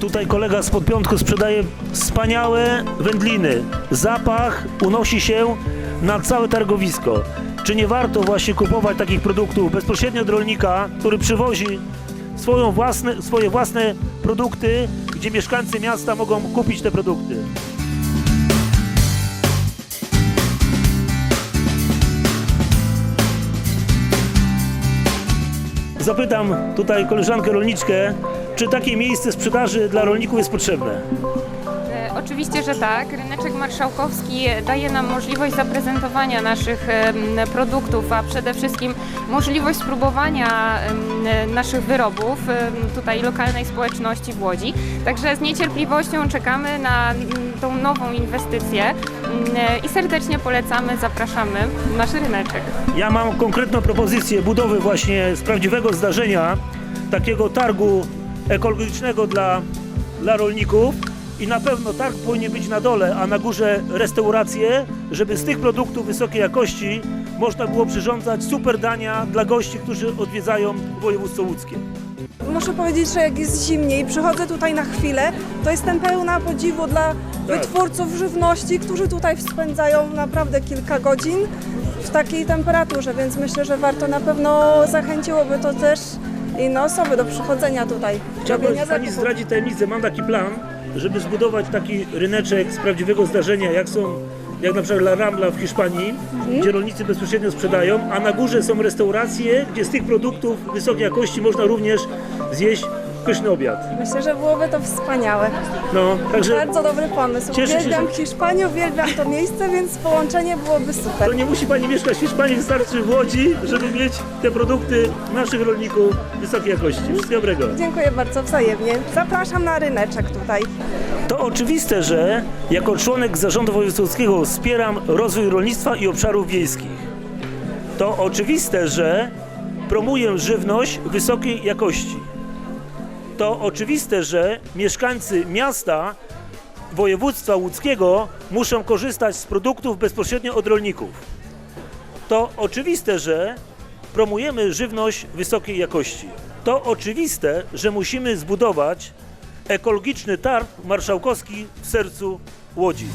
Tutaj kolega z Podpiątku sprzedaje wspaniałe wędliny. Zapach unosi się na całe targowisko. Czy nie warto właśnie kupować takich produktów bezpośrednio od rolnika, który przywozi swoją własne, swoje własne produkty, gdzie mieszkańcy miasta mogą kupić te produkty? Zapytam tutaj koleżankę rolniczkę, czy takie miejsce sprzedaży dla rolników jest potrzebne? E, Oczywiście, że tak. Ryneczek Marszałkowski daje nam możliwość zaprezentowania naszych produktów, a przede wszystkim możliwość spróbowania naszych wyrobów tutaj lokalnej społeczności w Łodzi. Także z niecierpliwością czekamy na tą nową inwestycję mm, i serdecznie polecamy, zapraszamy na nasz ryneczek. Ja mam konkretną propozycję budowy właśnie z prawdziwego zdarzenia takiego targu ekologicznego dla, dla rolników i na pewno targ powinien być na dole, a na górze restauracje, żeby z tych produktów wysokiej jakości można było przyrządzać super dania dla gości, którzy odwiedzają województwo łódzkie. Muszę powiedzieć, że jak jest zimniej, przychodzę tutaj na chwilę, to jestem pełna podziwu dla wytwórców żywności, którzy tutaj spędzają naprawdę kilka godzin w takiej temperaturze, więc myślę, że warto na pewno zachęciłoby to też inne osoby do przychodzenia tutaj. Chciałbym robienia Pani zakupów. zdradzić tajemnicę. Mam taki plan, żeby zbudować taki ryneczek z prawdziwego zdarzenia, jak są, jak na przykład La Rambla w Hiszpanii, Mhm. gdzie rolnicy bezpośrednio sprzedają, a na górze są restauracje, gdzie z tych produktów wysokiej jakości można również zjeść pyszny obiad. Myślę, że byłoby to wspaniałe. No, także Bardzo dobry pomysł. Cieszę się, uwielbiam Hiszpanię, uwielbiam to miejsce, więc połączenie byłoby super. to nie musi Pani mieszkać w Hiszpanii, wystarczy w Łodzi, żeby mieć te produkty naszych rolników wysokiej jakości. Wszystkiego dobrego. Dziękuję bardzo wzajemnie. Zapraszam na ryneczek tutaj. To oczywiste, że jako członek zarządu wojewódzkiego wspieram rozwój rolnictwa i obszarów wiejskich. To oczywiste, że promuję żywność wysokiej jakości. To oczywiste, że mieszkańcy miasta województwa łódzkiego muszą korzystać z produktów bezpośrednio od rolników. To oczywiste, że promujemy żywność wysokiej jakości. To oczywiste, że musimy zbudować ekologiczny targ marszałkowski w sercu Łodzi.